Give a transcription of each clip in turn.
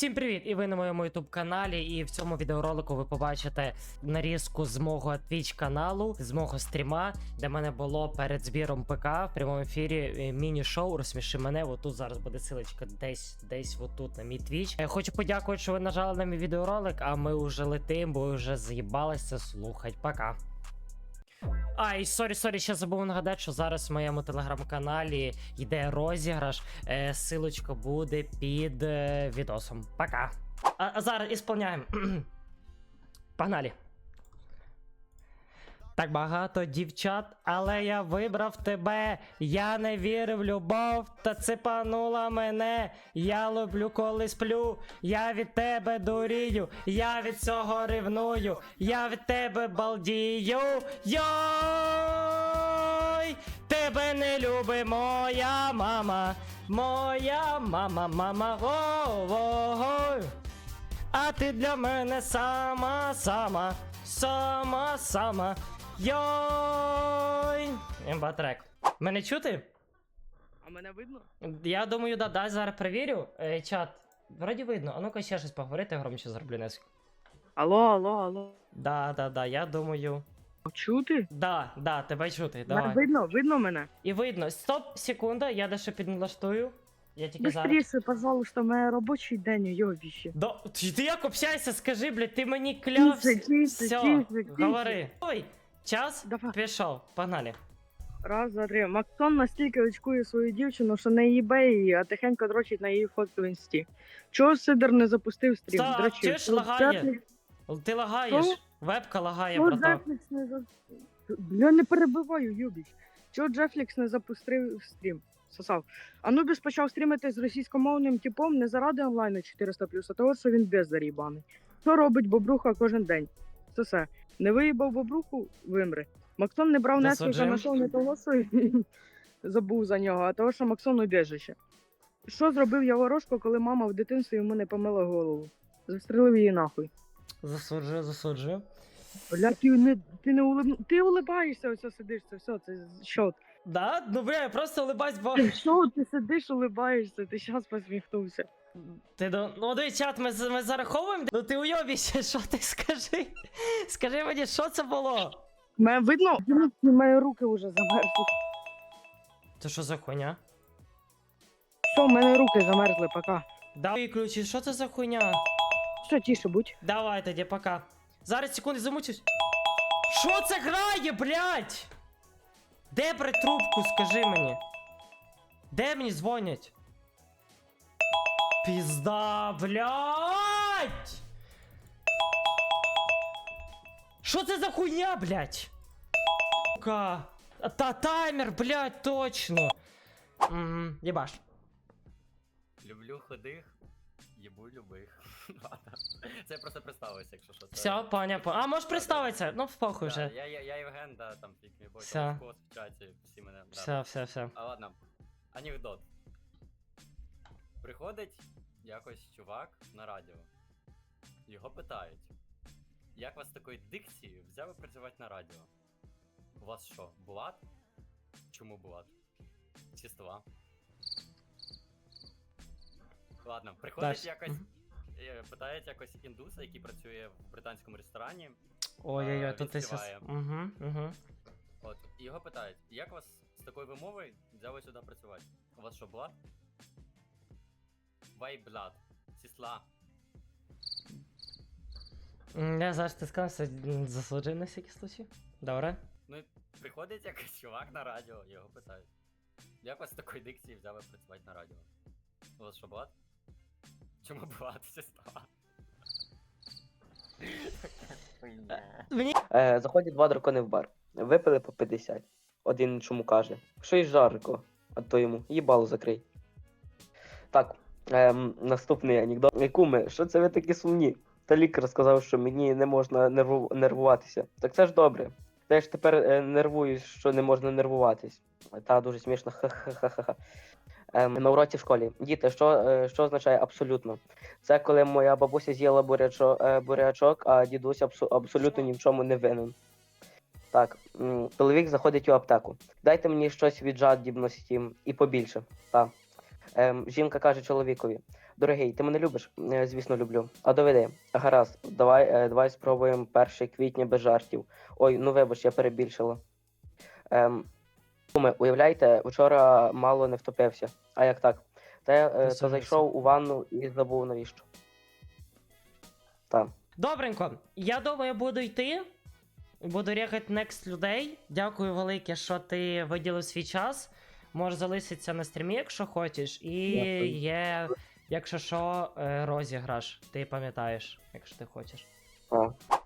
Всім привіт! І ви на моєму youtube каналі. І в цьому відеоролику ви побачите нарізку з мого Twitch каналу, з мого стріма, де мене було перед збіром ПК в прямому ефірі е, міні-шоу Розсміши мене. Отут зараз буде силочка десь, десь отут на мій Twitch. Е, Хочу подякувати, що ви нажали на мій відеоролик, а ми вже летим, бо вже заїбалися слухать. Пока. Ай, сорі, сорі, ще забув нагадати, що зараз в моєму телеграм-каналі йде розіграш. Е, силочка буде під е, відосом. Пока. А, а зараз ісполняємо. Погнали. Так багато дівчат, але я вибрав тебе. Я не вірив в любов, та цепанула мене. Я люблю, коли сплю. Я від тебе дурію, я від цього ревную, я від тебе балдію. Йой! Тебе не любить моя мама. Моя мама, мама, го-го-го. А ти для мене сама, сама, сама, сама. Йой! Імбатрек. Мене чути? А мене видно? Я думаю, да, дай зараз перевірю. Е, чат. Вроді видно. А ну-ка ще щось поговорити, громче зроблю несколько. Алло, алло, алло. Да, да, да, я думаю. Чути? Да, да, тебе чути. Мене Давай. видно, видно мене? І видно. Стоп, секунда, я дещо підналаштую. Я тільки зараз. Быстріше, пожалуйста, мене робочий день, йобіще. Да, ти, ти як общайся, скажи, блядь, ти мені клявся. Тише, тише, Все, тише, тише. говори. Ой, час Давай. пішов, погнали. Раз, два, три. Максон настільки очкує свою дівчину, що не їбе її, а тихенько дрочить на її фотку в інсті. Чого Сидор не запустив стрім? Стоп, чуєш, Тут лагає? Ти лагаєш. Що? Вебка лагає, Чого братан. Не за... Бля, не перебиваю, юбіч. Чого Джефлікс не запустив стрім? Сосав. Анубіс почав стрімити з російськомовним типом не заради онлайну 400 а того, що він без зарібаний. Що робить Бобруха кожен день? Сосе. Не виїбав Бобруху, вимре. Максон не брав на шоу не того, що забув за нього, а того, що Максон убіжище. Що зробив Яворошко, коли мама в дитинстві йому не помила голову? Застрелив її нахуй. Засуджую, засуджую. Бля, ти не, ти не улиб... Ти улибаєшся, ось сидиш, це все, це що? Да? Ну бля, я просто улибаюсь, бо. Ти що, ти сидиш, улибаєшся, ти щас посміхнувся. Ти до. Ну дивись, чат, ми, ми зараховуємо. Ну ти уйобіще, що ти скажи? Скажи мені, що це було? Мене видно, мої руки вже замерзли. Це що за хуйня? Що, в мене руки замерзли, пока. Да, виключи, що це за хуйня? Що, тише будь. Давай тоді, пока. Зараз секунду замучусь. Що це грає, блядь? Де брать трубку, скажи мені? Де мені дзвонять? Пізда, блядь! Що це за хуйня, блядь? Сука. Та таймер, блядь, точно. Єбаш. Люблю ходих, їбу любих. Ладно. Це я просто представився, якщо що. Це... Все, поня, по. А можеш представитися? Ну, похуй Да, вже. Я, я, я Євген, да, там фік мій бой, Все. там в чаті, всі мене. Да. Все, все, все. А ладно, анекдот. Приходить якось чувак на радіо. Його питають, як вас такої дикції взяли працювати на радіо? У вас що, Булат? Чому Булат? Чистова. Ладно, приходить Дальше. якось. Е, Питають якось індуса, який працює в британському ресторані. Ой-ой-ой, тут ти сяс. Угу, угу. От, і його питають, як вас з такою вимовою взяли сюди працювати? У вас що, блад? Вай блад. Сісла. Я зараз ти сказав, м, заслужив на всякий случай. Добре. Ну приходить якийсь чувак на радіо, його питають. Як вас з такої дикції взяли працювати на радіо? У вас що, блад? Чому блад, сестра? Мені. Е, заходять два дракони в бар. Випили по 50. Один іншому каже: Щось жарко, а то йому їбало закрий. Так, ем, наступний анекдот. Куми, що це ви такі сумні? Та лікар сказав, що мені не можна нерву... нервуватися. Так це ж добре. Та я ж тепер е, нервуюсь, що не можна нервуватись. Та дуже смішно. Ха-ха-ха-ха. Ем, на уроці в школі. Діти, що, е, що означає абсолютно? Це коли моя бабуся з'їла бурячо, е, бурячок, а дідусь абсо- абсолютно ні в чому не винен. Так, чоловік заходить у аптеку. Дайте мені щось від жадібності і побільше. Так. Ем, жінка каже чоловікові: Дорогий, ти мене любиш? Е, Звісно, люблю. А доведи. Гаразд, давай, е, давай спробуємо 1 квітня без жартів. Ой, ну вибач, я перебільшила. Ем, куми, уявляєте, вчора мало не втопився. А як так? Та я е, та зайшов у ванну і забув навіщо. Так. Добренько, я думаю, буду йти. Буду рехати next людей. Дякую велике, що ти виділив свій час. Можеш залишитися на стрімі, якщо хочеш. І Дякую. є, якщо що, е, розіграш. Ти пам'ятаєш, якщо ти хочеш.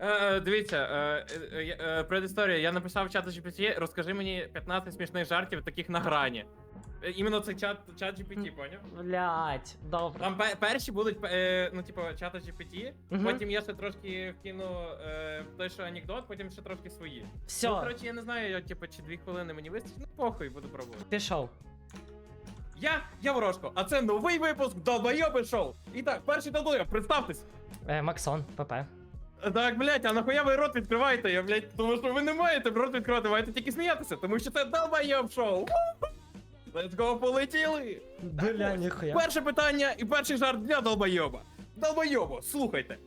Е, дивіться, е, е, е, е, предісторія. Я написав в чат GPT, розкажи мені 15 смішних жартів, таких на грані. Е, Іменно це чат, чат GPT, поняв? Блять, добре. Там пе- перші будуть, е, ну, типу, чата GPT, Мгм. потім я ще трошки вкину е, той, що анекдот, потім ще трошки свої. Все, Ну, коротше, я не знаю, я, типу, чи дві хвилини мені вистачить, ну похуй, буду пробувати. пішов. Я, я Ворожко, а це новий випуск Долбойоби шоу. І так, перший долбойоб, представтесь. Е, Максон, ПП. Так, блять, а нахуя ви рот відкриваєте? Я, блять, тому що ви не маєте рот відкривати, маєте тільки сміятися, тому що це долбойоб шоу. Let's go, полетіли! Бля, ніхуя. Перше питання і перший жарт для долбойоба. Долбойобо, слухайте.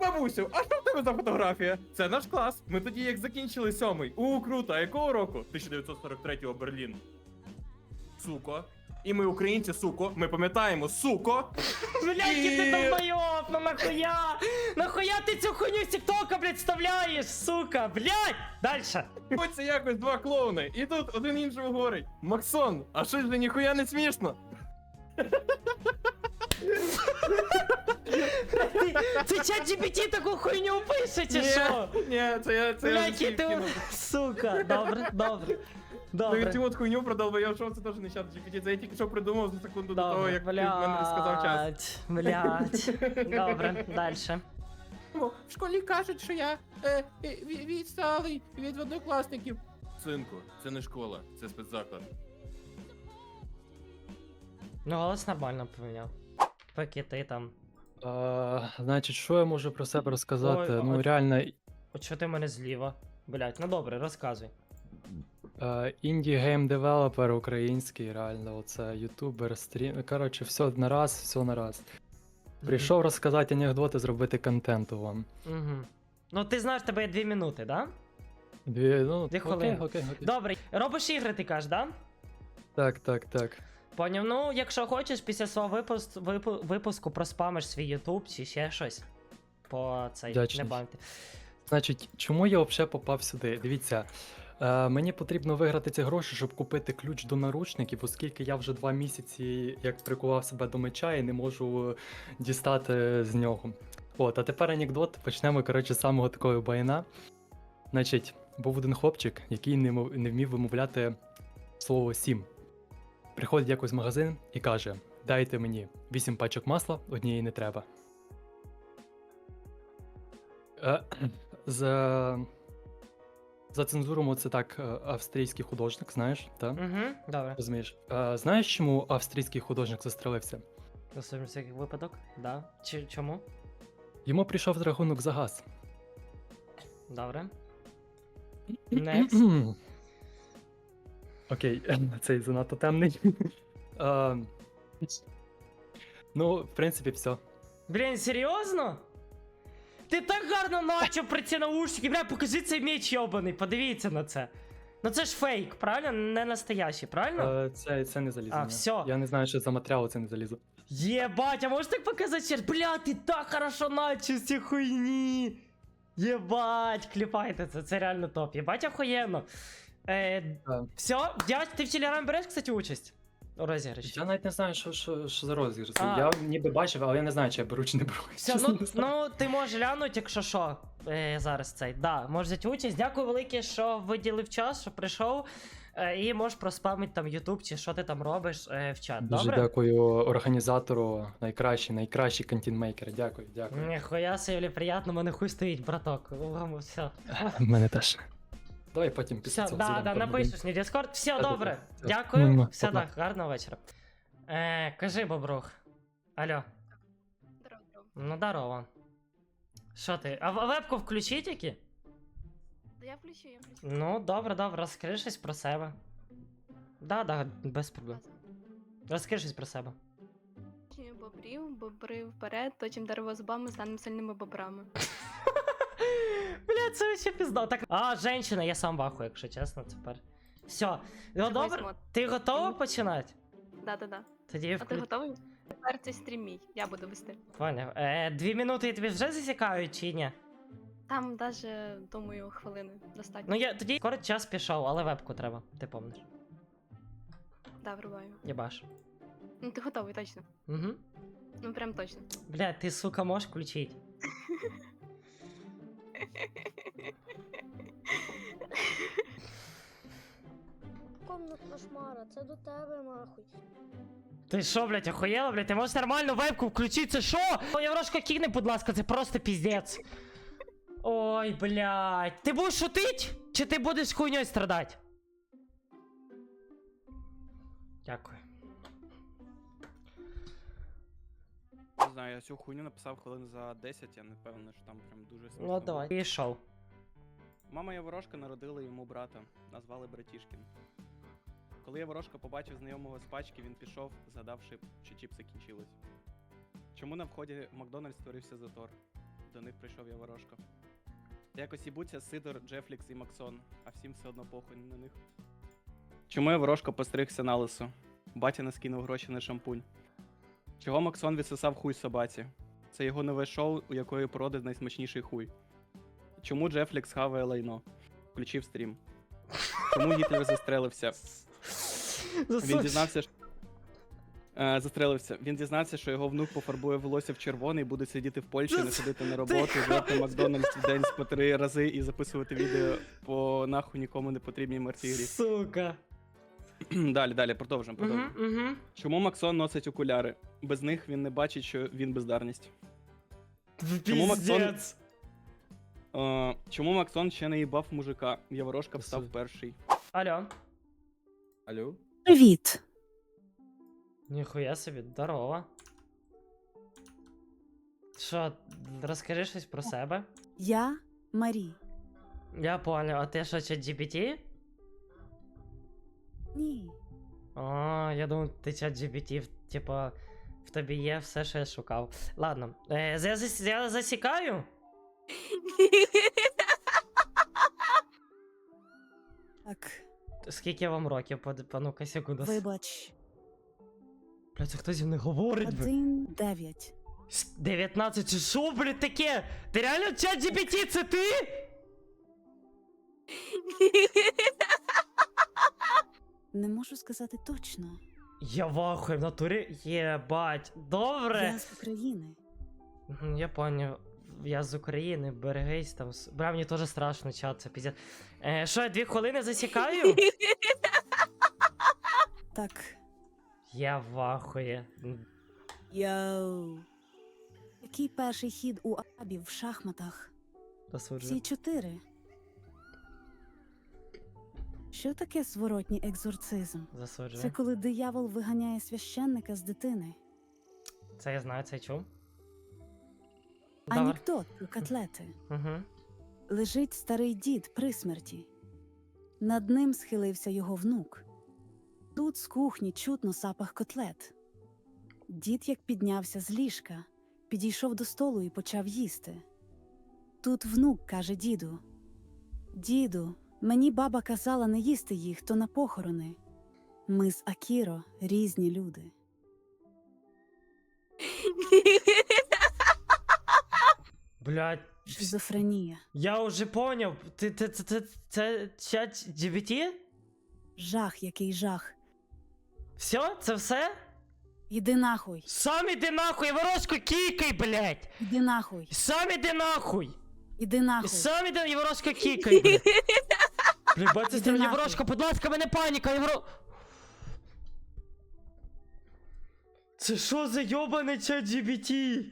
Бабусю, а що в тебе за фотографія? Це наш клас. Ми тоді як закінчили сьомий. У, круто, а якого року? 1943-го Берлін. Суко. І ми, українці, суко, ми пам'ятаємо, суко. Блять, який ти долбойоб, ну нахуя? Нахуя ти цю хуйню з тіктока, блядь, вставляєш, сука, блять! Дальше. Ось якось два клоуни. І тут один іншому говорить: Максон, а що ж ви ніхуя не смішно? Ти, це чат GPT таку хуйню пише, чи що? ні, це я це я і ти... Сука, добре, добре. Ну і цю от хуйню про долбойоб шоу, це теж не чат GPT, це я тільки що придумав за секунду до того, як ти мене сказав час. блять, блять. Добре, дальше. В школі кажуть, що я е, відсталий від однокласників. Синку, це не школа, це спецзаклад. Ну, голос нормально поміняв. Поки ти там. А, значить, що я можу про себе розказати? Ой, а- ну, реально, От що ти мене зліва? Блять, ну добре, розказуй. Інді гейм девелопер український, реально, оце ютубер, стрім. Коротше, все на раз, все на раз. Прийшов розказати анекдоти, зробити контенту вам. Угу. Ну ти знаєш, тебе є дві минути, да? Дві, ну, Дві окей, хвилини. окей, окей. Добре, робиш ігри, ти кажеш, да? Так, так, так. Поняв, ну, якщо хочеш, після свого випуску, випу, випуску проспамиш свій YouTube чи ще щось. По цей Вдячний. не банти. Значить, чому я взагалі попав сюди? Дивіться, е, мені потрібно виграти ці гроші, щоб купити ключ до наручників, оскільки я вже два місяці як прикував себе до меча і не можу дістати з нього. От, а тепер анекдот. Почнемо, коротше, з самого такого баяна. Значить, був один хлопчик, який не, мов- не вмів вимовляти слово сім. Приходить якось в магазин і каже: Дайте мені 8 пачок масла, однієї не треба. Е, за цензуру це так е, австрійський художник, знаєш, так? Угу, добре. Розумієш. Е, Знаєш, чому австрійський художник застрелився? Особливо всякий випадок, да. Чи чому? Йому прийшов рахунок за газ. Добре. Next. Окей, цей занадто темний. Е, Ну, в принципі, все. Блін, серйозно? Ти так гарно начав при ці наушники. Бля, покажи цей меч йобаний, подивіться на це. Ну це ж фейк, правильно? Не настоящий, правильно? Е, Це, це не залізо. А, ні. всьо. Я не знаю, що за матеріал це не залізо. Єбать, а можеш так показати ще? Бля, ти так хорошо начав з ці хуйні. Єбать, кліпайте це, це реально топ. Єбать, охуєнно. Е, Так. все, я, ти в Телеграм береш, кстати, участь? Розіграші? Я навіть не знаю, що, що, що за розіграш. А. Я ніби бачив, але я не знаю, чи я беру чи не беру. Все, ну, ну ти можеш глянути, якщо що. Е, зараз цей. Да, можеш взяти участь. Дякую велике, що виділив час, що прийшов. Е, і можеш проспамити там YouTube чи що ти там робиш е, в чат. Дуже Добре? дякую організатору, найкращий, найкращий контент-мейкер. Дякую, дякую. Ніхуя собі, приємно, мене хуй стоїть, браток. Вам все. Мене теж. Давай потім після Все, цього да, да, напишеш мені Discord. Все, Все, добре. все. Дякую. Муа, Все па-па. так, гарного вечора. Е, кажи, бобрух. Алло. Здорово, здорово. Ну, здорово. Що ти? А в- вебку включи тільки? Да я включу, я включу. Ну, добре, добре, розкажи щось про себе. Да, да, без проблем. Розкажи щось про себе. Бобрів, бобри вперед, точим дерево зубами, станемо сильними бобрами. Це вообще пізда. Так. А, женщина, я сам ваху, якщо чесно, тепер. Все. Ну добре. Ти готова починати? Да-да-да. Тоді А ти готовий? Тепер цей стрім мій, я буду вести. Поняв. Е, дві минути я тобі вже засікають чи ні? Там даже, думаю, хвилини достатньо. Ну я тоді скоро час пішов, але вебку треба, ти помниш. Да, врубаю. Єбаш. Ну ти готовий, точно. Угу. Ну прям точно. Бля, ти, сука, можеш включити? Комнат кошмара, це до тебе нахуй. Ти що, блядь, охуєла, блядь? Ти можеш нормально вебку включити, це що? Ой, Єврошка, кігни, будь ласка, це просто піздець. Ой, блядь. Ти будеш шутить? Чи ти будеш хуйньою страдати? Дякую. Не знаю, я цю хуйню написав хвилин за 10, я не впевнений, що там прям дуже смішно. Ну давай. Пішов. Мама Яворошка народила йому брата, назвали Братішкін. Коли Яворошка побачив знайомого з пачки, він пішов, згадавши, що чіпси кінчились. Чому на вході в Макдональдс створився затор? До них прийшов Яворошка. Якось їбуться Сидор, Джефлікс і Максон, а всім все одно похуй на них. Чому Яворошка постригся на лисо? Батя не скинув гроші на шампунь. Чого Максон відсосав хуй собаці? Це його нове шоу, у якої породи найсмачніший хуй. Чому Джефлікс хаває лайно? Включив стрім. Чому Гітлер застрелився? Він дізнався, що... Е, застрелився. Він дізнався, що його внук пофарбує волосся в червоний, буде сидіти в Польщі, не ходити на роботу, жити Макдональдс в день по три рази і записувати відео по нахуй нікому не потрібній мартирі. Сука. далі, далі, продовжимо. Угу, продовжимо. угу. Чому Максон носить окуляри? Без них він не бачить, що він бездарність. Чому Максон-. Е, чому Максон ще не їбав мужика? Яворошка Та встав перший. Алло. Алло? Привіт. Ніхуя собі, здорово. Що, розкажи щось про себе? Я Марі. Я понял, а ти що, чат GPT? Ні. А, я думав, ти чат GPT, типа, в тобі є все, що я шукав. Ладно, е, я, зас- я засікаю? Так, Скільки вам років? Под- па- ну-ка, секунду. вибач. Бля, це хтось зі мною говорить, бля. Один дев'ять. С- 19, це що, блядь, таке? Ти реально чат GPT, це ти? Не можу сказати точно. Я вахую, в натурі єбать. Добре. Я з України. Мгм, Я понял. Я з України, берегись там. Бля, мені теж страшно чат, це піздець. Е, що, я дві хвилини засікаю? Так. Я вахує. Йоу. Який перший хід у Абів в шахматах? Засуджую. Всі чотири. Що таке зворотній екзорцизм? Це коли диявол виганяє священника з дитини. Це я знаю, це я чув. Анекдот про котлети. Угу. Лежить старий дід при смерті. Над ним схилився його внук. Тут з кухні чутно запах котлет. Дід, як піднявся з ліжка, підійшов до столу і почав їсти. Тут внук каже діду: Діду, мені баба казала не їсти їх, то на похорони. Ми з Акіро різні люди. Блядь. Шизофренія, Я вже поняв. Ти, ти, це, це, це чат GPT? жах, який жах. Все? Це все? Іди нахуй, Сам іди нахуй, ворожку кікай, блядь! іди нахуй, Сам іди нахуй! іди нахуй. Сам іди, Єворожка кікай, блядь! Блядь, бачите. Єворожка, будь ласка, мене паніка, Єворо... Це що за йобаний чат GBT?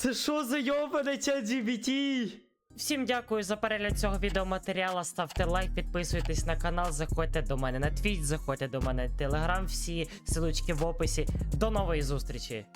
Це що за йобане чат GBT? Всім дякую за перегляд цього відеоматеріалу. Ставте лайк, підписуйтесь на канал, заходьте до мене на твіч, заходьте до мене на телеграм, всі силочки в описі. До нової зустрічі!